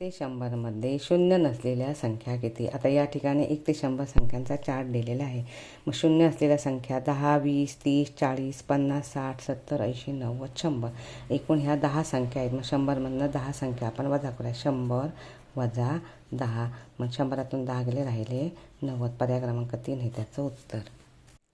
ते शंभरमध्ये शून्य नसलेल्या संख्या किती आता या ठिकाणी एक ते शंभर संख्यांचा चार्ट दिलेला आहे. मग शून्य असलेल्या संख्या दहा वीस तीस चाळीस पन्नास साठ सत्तर ऐंशी नव्वद शंभर. एकूण ह्या दहा संख्या आहेत. मग शंभरमधनं दहा संख्या आपण वजा करूया. शंभर वजा दहा. मग शंभरातून दहा गेले राहिले नव्वद. पर्याय क्रमांक तीन हे त्याचं उत्तर.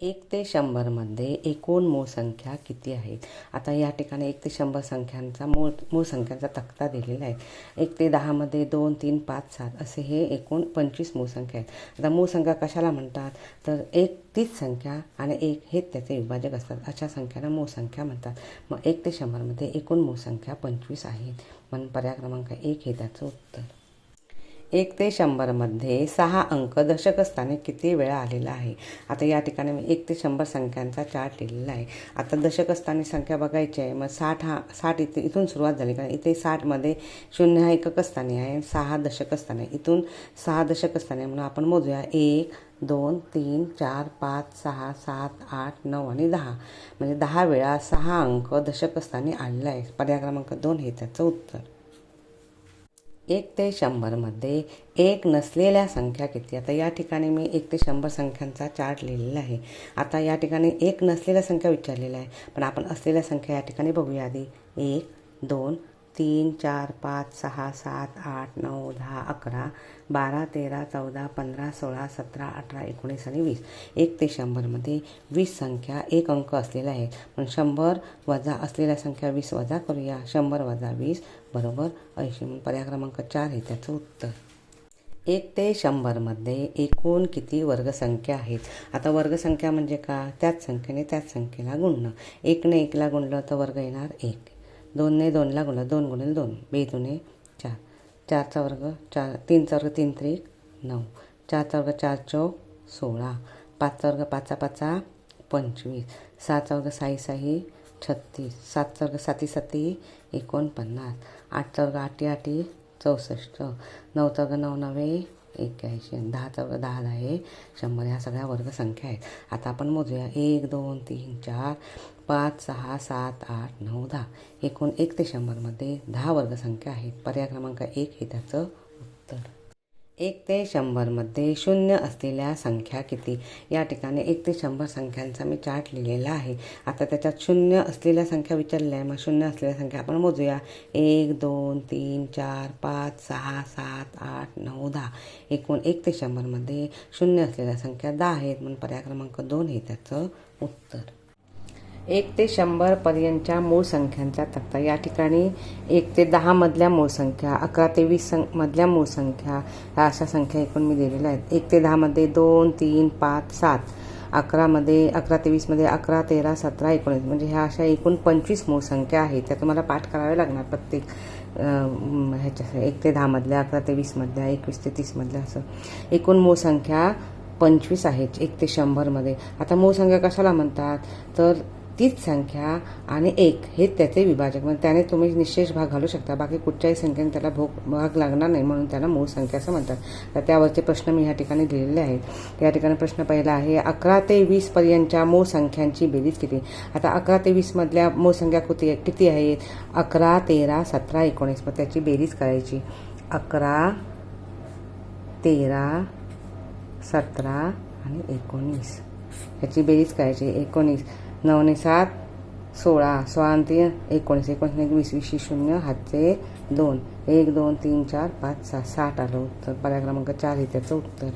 एक ते शंभरमध्ये एकूण मूळ संख्या किती आहेत? आता या ठिकाणी एक ते शंभर संख्यांचा मूळ मूळ संख्यांचा तक्ता दिलेला आहे. एक ते दहामध्ये दोन तीन पाच सात असे हे एकूण पंचवीस मूळ संख्या आहेत. आता मूळ संख्या कशाला म्हणतात? तर एक तीच संख्या आणि एक हेच त्याचे विभाजक असतात. अशा संख्यांना मूळ संख्या म्हणतात. मग एक ते शंभरमध्ये एकूण मूळ संख्या पंचवीस आहेत म्हणून पर्याय क्रमांक एक हे त्याचं उत्तर. एक ते शंभरमध्ये सहा अंक दशकस्थानी किती वेळा आलेला आहे? आता या ठिकाणी मी एक ते शंभर संख्यांचा चार्ट लिहिलेला आहे. आता दशकस्थानी संख्या बघायची आहे मग साठ हा साठ इथे इथून सुरुवात झाली. कारण इथे साठमध्ये शून्य हा एककस्थानी आहे सहा दशकस्थानी आहे. इथून सहा दशकस्थानी आहे म्हणून आपण मोजूया. एक दोन तीन चार पाच सहा सात आठ नऊ आणि दहा. म्हणजे दहा वेळा सहा अंक दशकस्थानी आलेला आहे. पर्याय क्रमांक दोन हे त्याचं उत्तर. एक ते शंभरमध्ये एक नसलेल्या संख्या किती? आता या ठिकाणी मी एक ते शंभर संख्यांचा चार्ट लिहिलेला आहे. आता या ठिकाणी एक नसलेल्या संख्या विचारलेल्या आहे. पण आपण असलेल्या संख्या या ठिकाणी बघूया आधी. एक दोन तीन चार पाच सहा सात आठ नऊ दहा अकरा बारा तेरा चौदा पंधरा सोळा सतरा अठरा एकोणीस आणि वीस. एक ते शंभरमध्ये वीस संख्या एक अंक असलेल्या आहेत. पण शंभर वजा असलेल्या संख्या वीस वजा करूया. शंभर वजा वीस बरोबर? ऐंशी. म्हणून पर्याय क्रमांक चार आहे त्याचं उत्तर. एक ते शंभरमध्ये एकूण किती वर्गसंख्या आहेत? आता वर्गसंख्या म्हणजे का त्याच संख्येने त्याच संख्येला गुणणं. एकने एकला गुणलं तर वर्ग येणार एक. दोनने दोनला गुणलं दोन गुणिले दोन. बे दुने चार. चारचा वर्ग चार तीनचा वर्ग तीन त्रिक नऊ. चारचा वर्ग चार चौक सोळा. पाचचा वर्ग पाचा पाचा पंचवीस. सहाचा वर्ग साई साई छत्तीस. सातचा वर्ग साती साती एकोणपन्नास. आठचा वर्ग आठी आठी चौसष्ट. नऊचा वर्ग नऊ नवे एक्क्याऐंशी दहाचा वर्ग दहा दहा आहे शंभर. ह्या सगळ्या वर्गसंख्या आहेत. आता आपण मोजूया. एक दोन तीन चार. पाच सहा सात आठ नऊ दहा. एकूण एक ते शंभरमध्ये दहा वर्गसंख्या आहेत. पर्याय क्रमांक एक हे त्याचं उत्तर. एक ते शंभरमध्ये शून्य असलेल्या संख्या किती? या ठिकाणी एक ते शंभर संख्यांचा मी चार्ट लिहिलेला आहे. आता त्याच्यात शून्य असलेल्या संख्या विचारलेल्या आहे. मग शून्य असलेल्या संख्या आपण मोजूया. एक दोन तीन चार पाच सहा सात आठ नऊ दहा. एकूण एक ते शंभरमध्ये शून्य असलेल्या संख्या दहा आहेत. म्हणून पर्याय क्रमांक दोन हे त्याचं उत्तर. एक ते शंभरपर्यंतच्या मूळ संख्यांचा तक्ता. या ठिकाणी एक ते दहामधल्या मूळ संख्या अकरा ते वीस सं मधल्या मूळ संख्या अशा संख्या एकूण मी दिलेल्या आहेत. एक ते दहामध्ये दोन तीन पाच सात. अकरामध्ये अकरा ते वीसमध्ये अकरा तेरा सतरा एकोणीस. म्हणजे ह्या अशा एकूण पंचवीस मूळ संख्या आहेत. त्या तुम्हाला पाठ करावे लागणार प्रत्येक ह्याच्या एक ते दहामधल्या अकरा ते वीसमधल्या एकवीस ते तीसमधल्या असं. एकूण मूळ संख्या पंचवीस आहेत. एक ते शंभरमध्ये आता मूळ संख्या कशाला म्हणतात? तर तीच संख्या आणि एक हे त्याचे विभाजक. म्हणजे त्याने तुम्ही निशेष भाग घालू शकता. बाकी कुठच्याही संख्येने त्याला भोग भाग लागणार नाही म्हणून त्याला मूळ संख्या असं म्हणतात. तर त्यावरचे प्रश्न मी ह्या ठिकाणी दिलेले आहेत. या ठिकाणी प्रश्न पहिला आहे अकरा ते वीस पर्यंतच्या मूळ संख्यांची बेरीज किती? आता अकरा ते वीसमधल्या मूळ संख्या किती किती आहेत? अकरा तेरा सतरा एकोणीस. मग त्याची बेरीज करायची. अकरा तेरा सतरा आणि एकोणीस. ह्याची बेरीज करायची. एकोणीस. नऊने सात सोळा सोळा तीन एकोणीस एकोणीस वीस वीस शून्य हातचे दोन. एक दोन तीन चार पाच सहा साठ आलं उत्तर. पर्याय क्रमांक चार हे त्याचं उत्तर.